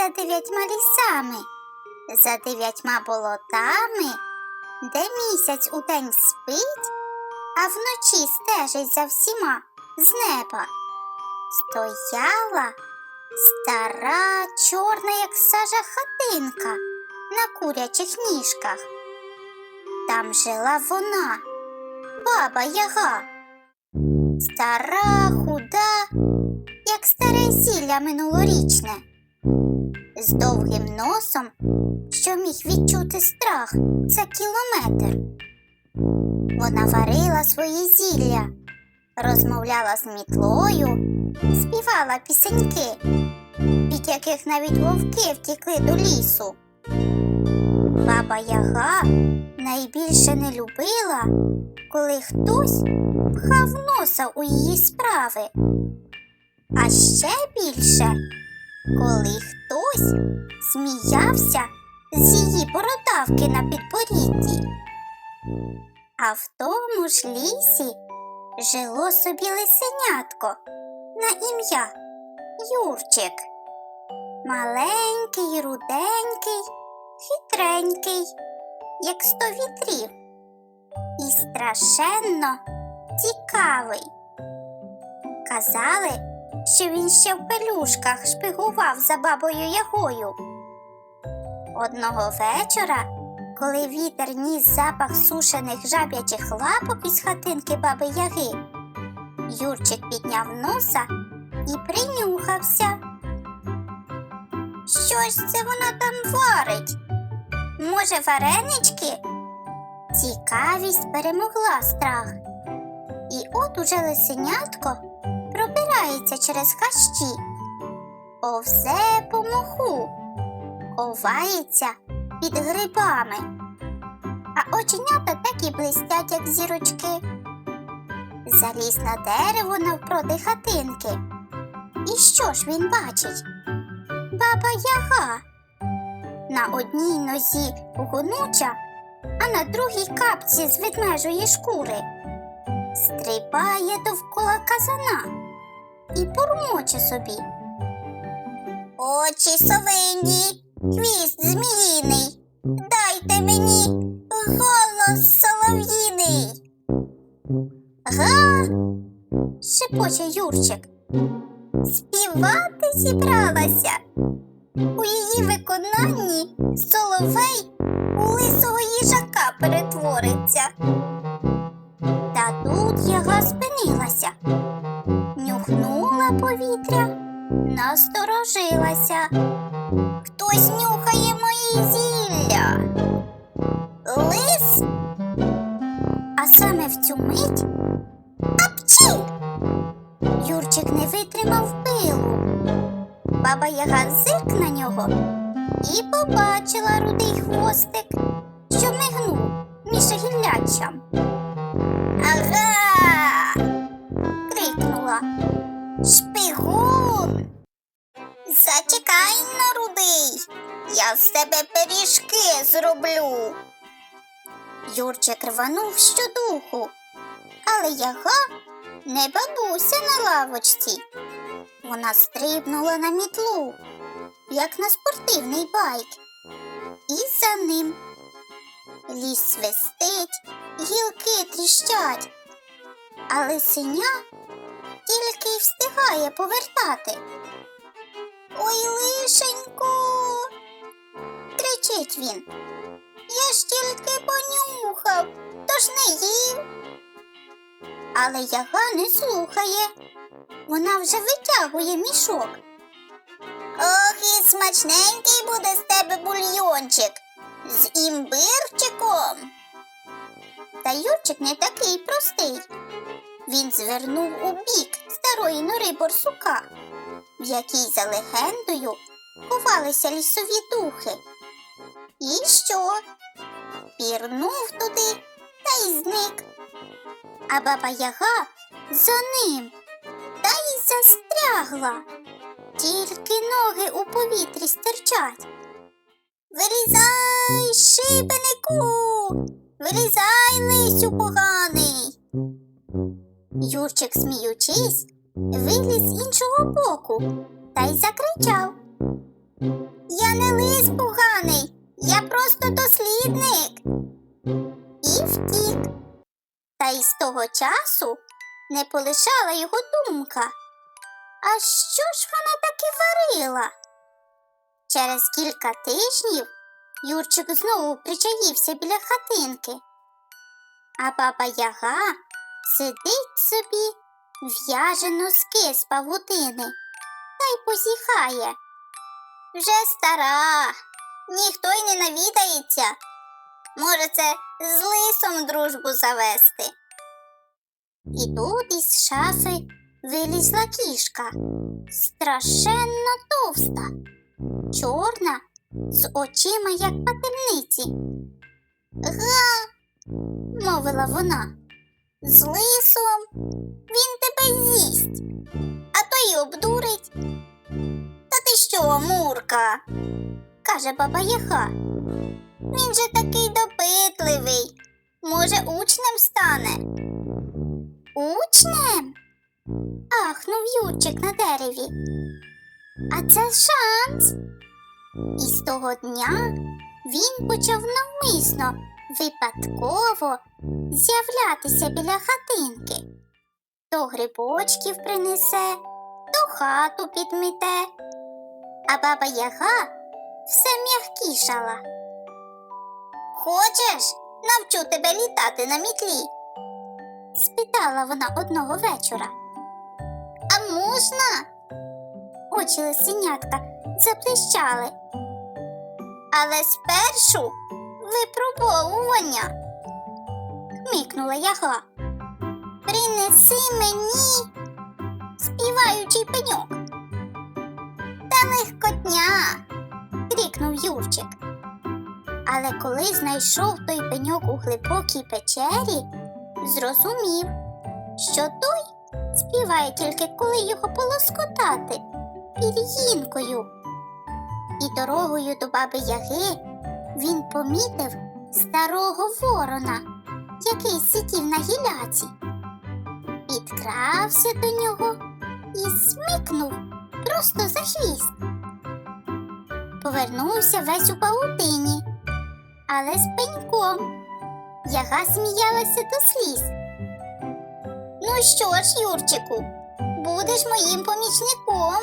за дев'ятьма лісами, за дев'ятьма болотами, де місяць удень спить, а вночі стежить за всіма з неба. Стояла стара, чорна, як сажа хатинка на курячих ніжках. Там жила вона, баба Яга. Стара, худа, як старе зілля минулорічне, з довгим носом, що міг відчути страх за кілометр. Вона варила свої зілля, розмовляла з мітлою, співала пісеньки, від яких навіть вовки втікли до лісу. Баба Яга найбільше не любила, коли хтось пхав носа у її справи. А ще більше, коли хтось сміявся з її бородавки на підборідді. А в тому ж лісі жило собі лисенятко на ім'я Юрчик. Маленький, руденький, хитренький, як сто вітрів, і страшенно цікавий. Казали, що він ще в пелюшках шпигував за бабою Ягою. Одного вечора, коли вітер ніс запах сушених жаб'ячих лапок із хатинки баби Яги, Юрчик підняв носа і принюхався. Що ж це вона там варить? Може, варенички? Цікавість перемогла страх. І от уже лисенятко пробирається через хащі, повзе по моху, ховається під грибами, а оченята так і блистять, як зірочки. Заліз на дерево навпроти хатинки. І що ж він бачить? Баба Яга. На одній нозі гонуча, а на другій капці з ведмежої шкури. Стрибає довкола казана і бурмоче собі. Очі совині, хвіст зміїний. Дайте мені голос солов'їний. Га. шепоче Юрчик. Співати зібралася. У її виконанні соловей у лисого їжака перетвориться. Мить апчі! Юрчик не витримав пилу. Баба Яга зирк на нього і побачила рудий хвостик, що мигнув між гіллячам. Ага. крикнула. Шпигун. Зачекай на рудий. Я з тебе пиріжки зроблю. Юрчик рванув щодуху, але яга не бабуся на лавочці. Вона стрибнула на мітлу, як на спортивний байк, і за ним. Ліс свистить, гілки тріщать, а лисеня тільки й встигає повертати. Ой, лишенько, кричить він. Я ж тільки понюхав, тож не їв. Але яга не слухає. Вона вже витягує мішок. Ох, і смачненький буде з тебе бульйончик з імбирчиком. Та Юрчик не такий простий. Він звернув у бік старої нори борсука в якій за легендою ховалися лісові духи. І що? Пірнув туди та й зник. А баба Яга за ним та й застрягла. Тільки ноги у повітрі стирчать. Вилізай, шибенику! Вилізай, лисю поганий. Юрчик, сміючись, виліз з й з того часу не полишала його думка. А що ж вона таки варила? Через кілька тижнів Юрчик знову причаївся біля хатинки, а баба Яга сидить собі, в'яже носки з павутини та й позіхає. Вже стара, ніхто й не навідається. Може, це з лисом дружбу завести. І тут із шафи вилізла кішка, страшенно товста, чорна, з очима, як пательниці. Га, мовила вона, з лисом він тебе з'їсть, а то й обдурить. Та ти що, Мурка? каже баба Яха. Він же такий допитливий. Може, учнем стане? Учнем? ахнув Юрчик на дереві. А це шанс. І з того дня він почав навмисно, випадково з'являтися біля хатинки. То грибочків принесе, то хату підмете, а баба Яга все м'якішала. Хочеш, навчу тебе літати на мітлі? Спитала вона одного вечора. А можна? Очі лисенятка заблищали. Але спершу випробовування. Хмикнула яга. Принеси мені співаючий пеньок. Та легкотня. крикнув Юрчик. Але коли знайшов той пеньок у глибокій печері, зрозумів, що той співає тільки коли його полоскотати пір'їнкою. І дорогою до баби Яги він помітив старого ворона, який сидів на гіляці. Підкрався до нього і смикнув просто за хвіст. Повернувся весь у паутині, але з пеньком. Яга сміялася до сліз. Ну що ж, Юрчику, будеш моїм помічником.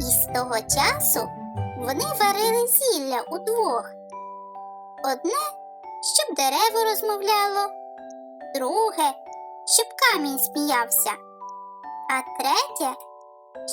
І з того часу вони варили зілля удвох. Одне, щоб дерево розмовляло, друге, щоб камінь сміявся, а третє,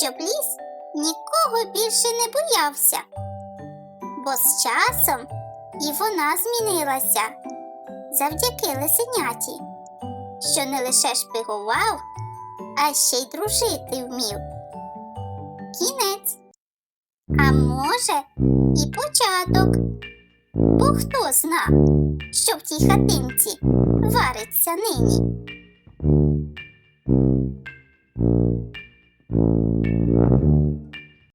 щоб ліс нікого більше не боявся. Бо з часом і вона змінилася завдяки лисеняті, що не лише шпигував, а ще й дружити вмів. Кінець. А може, і початок. Бо хто зна, що в тій хатинці вариться нині.